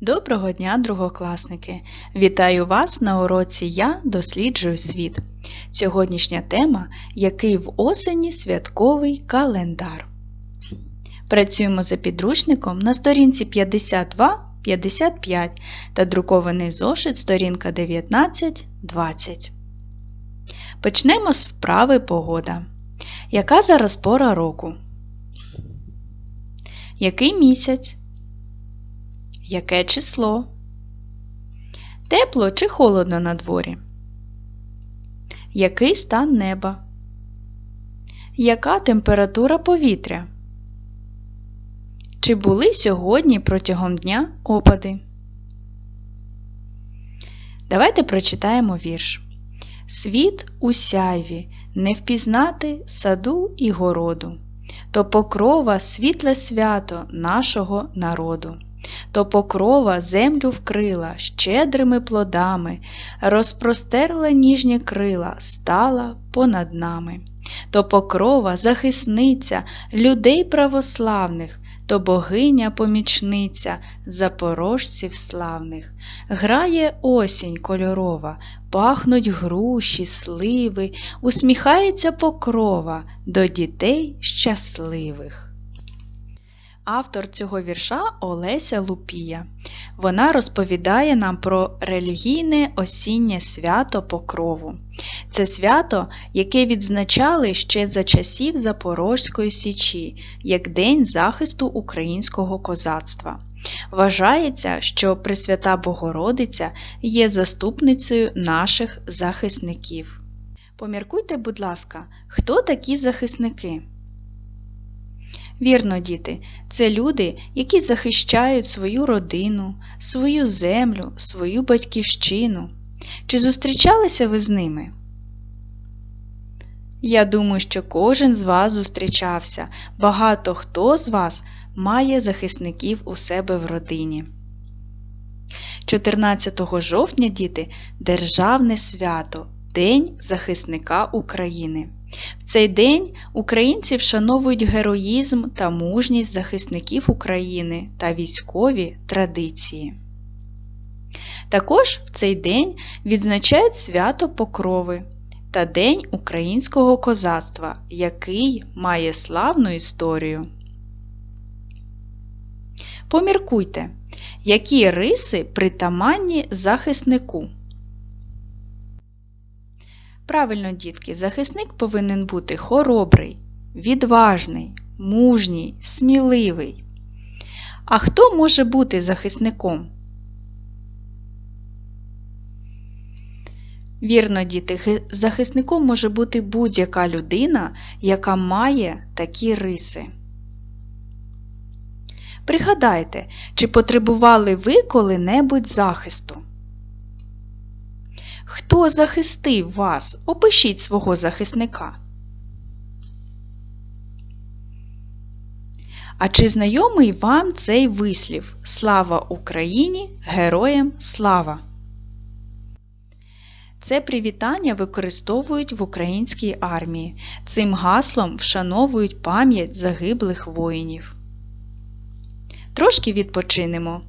Доброго дня, другокласники! Вітаю вас на уроці Я досліджую світ. Сьогоднішня тема Який в осені святковий календар. Працюємо за підручником на сторінці 52-55 та друкований зошит сторінка 19-20. Почнемо з вправи погода. Яка зараз пора року? Який місяць? Яке число? Тепло чи холодно на дворі? Який стан неба? Яка температура повітря? Чи були сьогодні протягом дня опади? Давайте прочитаємо вірш. Світ у сяйві, не впізнати саду і городу, то покрова світле свято нашого народу то покрова землю вкрила щедрими плодами, розпростерла ніжні крила, стала понад нами. То покрова захисниця людей православних, то богиня помічниця запорожців славних. Грає осінь кольорова, пахнуть груші, сливи, усміхається покрова до дітей щасливих. Автор цього вірша Олеся Лупія. Вона розповідає нам про релігійне осіннє свято Покрову. Це свято, яке відзначали ще за часів Запорозької Січі, як День захисту українського козацтва. Вважається, що Пресвята Богородиця є заступницею наших захисників. Поміркуйте, будь ласка, хто такі захисники? Вірно, діти, це люди, які захищають свою родину, свою землю, свою батьківщину. Чи зустрічалися ви з ними? Я думаю, що кожен з вас зустрічався, багато хто з вас має захисників у себе в родині. 14 жовтня, діти, Державне свято, День захисника України. В цей день українці вшановують героїзм та мужність захисників України та військові традиції. Також в цей день відзначають свято Покрови та День українського козацтва, який має славну історію. Поміркуйте, які риси притаманні захиснику. Правильно, дітки, захисник повинен бути хоробрий, відважний, мужній, сміливий. А хто може бути захисником? Вірно, діти, захисником може бути будь-яка людина, яка має такі риси. Пригадайте, чи потребували ви коли-небудь захисту? Хто захистив вас? Опишіть свого захисника. А чи знайомий вам цей вислів Слава Україні! Героям слава! Це привітання використовують в українській армії. Цим гаслом вшановують пам'ять загиблих воїнів. Трошки відпочинемо.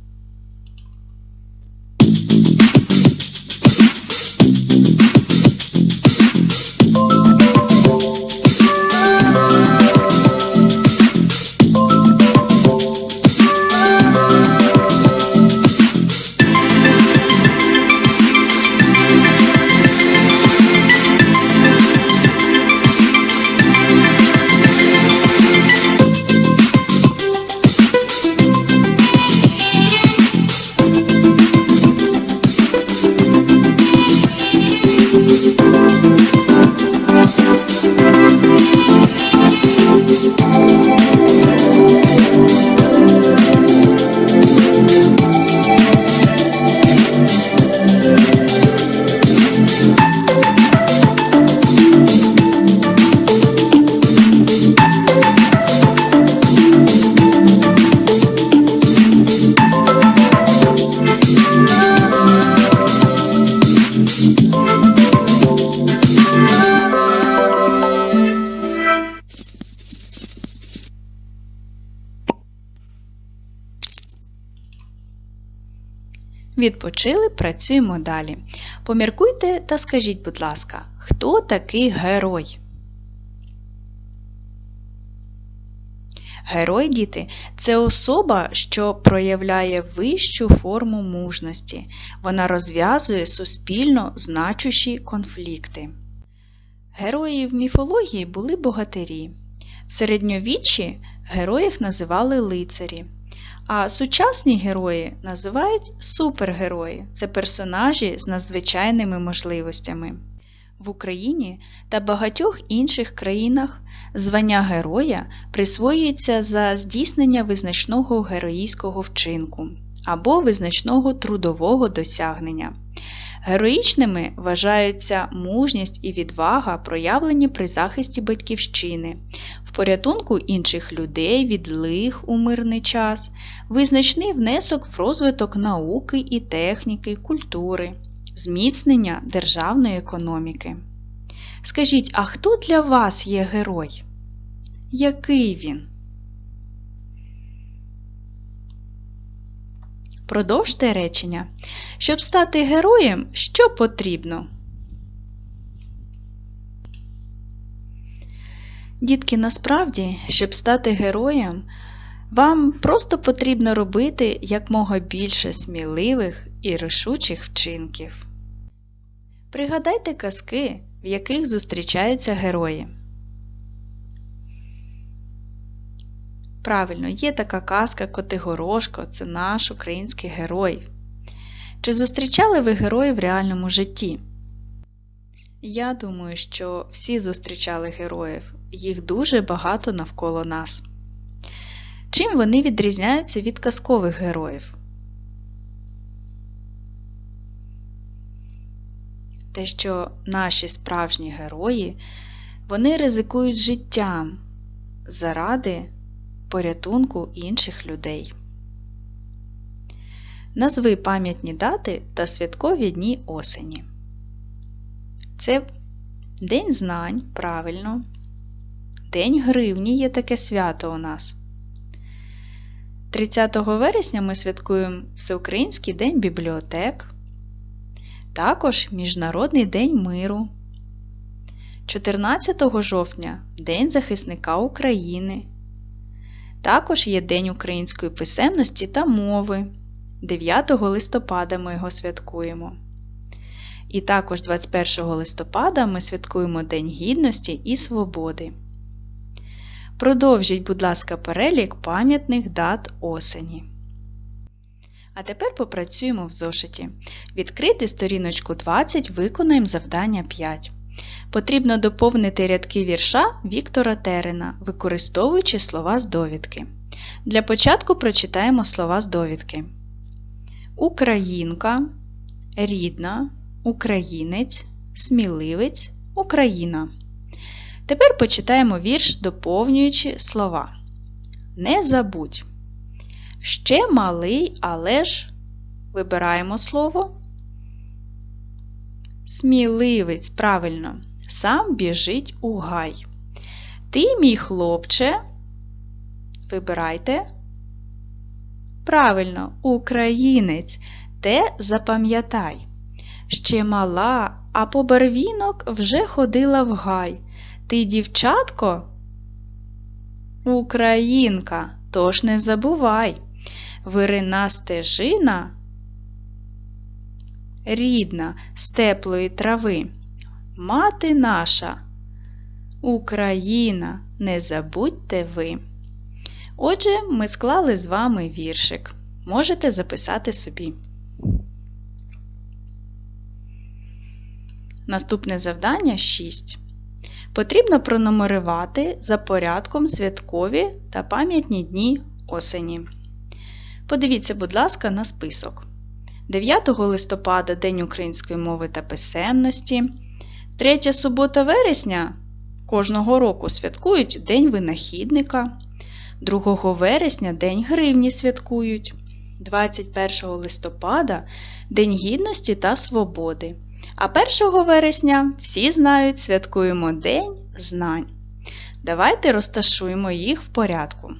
Відпочили, працюємо далі. Поміркуйте та скажіть, будь ласка, хто такий герой? Герой діти це особа, що проявляє вищу форму мужності. Вона розв'язує суспільно значущі конфлікти. Герої в міфології були богатирі. В середньовіччі героїв називали лицарі. А сучасні герої називають супергерої це персонажі з надзвичайними можливостями. В Україні та багатьох інших країнах звання героя присвоюється за здійснення визначного героїського вчинку або визначного трудового досягнення. Героїчними вважаються мужність і відвага, проявлені при захисті батьківщини, в порятунку інших людей від лих у мирний час, визначний внесок в розвиток науки і техніки, культури, зміцнення державної економіки. Скажіть, а хто для вас є герой? Який він? Продовжте речення. Щоб стати героєм, що потрібно? Дітки, насправді, щоб стати героєм, вам просто потрібно робити якмога більше сміливих і рішучих вчинків. Пригадайте казки, в яких зустрічаються герої. Правильно, є така казка Котигорошко це наш український герой. Чи зустрічали ви героїв в реальному житті? Я думаю, що всі зустрічали героїв, їх дуже багато навколо нас. Чим вони відрізняються від казкових героїв? Те, що наші справжні герої, вони ризикують життям заради порятунку інших людей. Назви пам'ятні дати та святкові дні осені. Це День знань, правильно. День гривні є таке свято у нас. 30 вересня ми святкуємо Всеукраїнський день бібліотек, також Міжнародний день миру. 14 жовтня День захисника України. Також є День української писемності та мови. 9 листопада ми його святкуємо. І також 21 листопада ми святкуємо День Гідності і Свободи. Продовжіть, будь ласка, перелік пам'ятних дат осені. А тепер попрацюємо в зошиті. Відкрити сторіночку 20, виконуємо завдання 5. Потрібно доповнити рядки вірша Віктора Терена, використовуючи слова з довідки. Для початку прочитаємо слова з довідки. Українка, рідна, українець, сміливець, Україна. Тепер почитаємо вірш, доповнюючи слова. Не забудь. Ще малий, але ж вибираємо слово. Сміливець, правильно, сам біжить у гай. Ти, мій хлопче, вибирайте. Правильно, українець, те запам'ятай. Ще мала, а по барвінок вже ходила в гай. Ти, дівчатко, українка, тож не забувай. Вирина стежина рідна з теплої трави. Мати наша, Україна, не забудьте ви. Отже, ми склали з вами віршик. Можете записати собі. Наступне завдання 6. Потрібно пронумерувати за порядком святкові та пам'ятні дні осені. Подивіться, будь ласка, на список. 9 листопада День української мови та писемності. 3 субота вересня кожного року святкують День винахідника. 2 вересня День гривні святкують. 21 листопада День Гідності та Свободи. А 1 вересня всі знають, святкуємо День знань. Давайте розташуємо їх в порядку.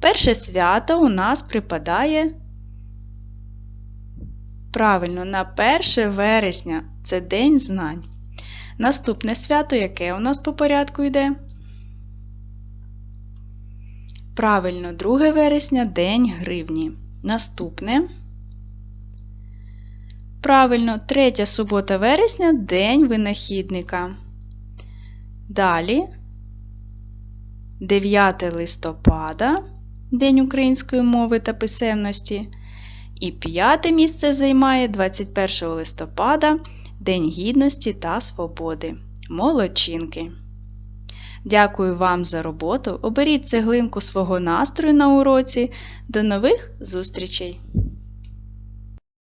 Перше свято у нас припадає Правильно, на 1 вересня це День знань. Наступне свято, яке у нас по порядку йде? Правильно, 2 вересня День гривні. Наступне. Правильно, 3 субота вересня День винахідника. Далі 9 листопада День української мови та писемності. І п'яте місце займає 21 листопада День Гідності та Свободи. Молодчинки! Дякую вам за роботу. Оберіть цеглинку свого настрою на уроці. До нових зустрічей!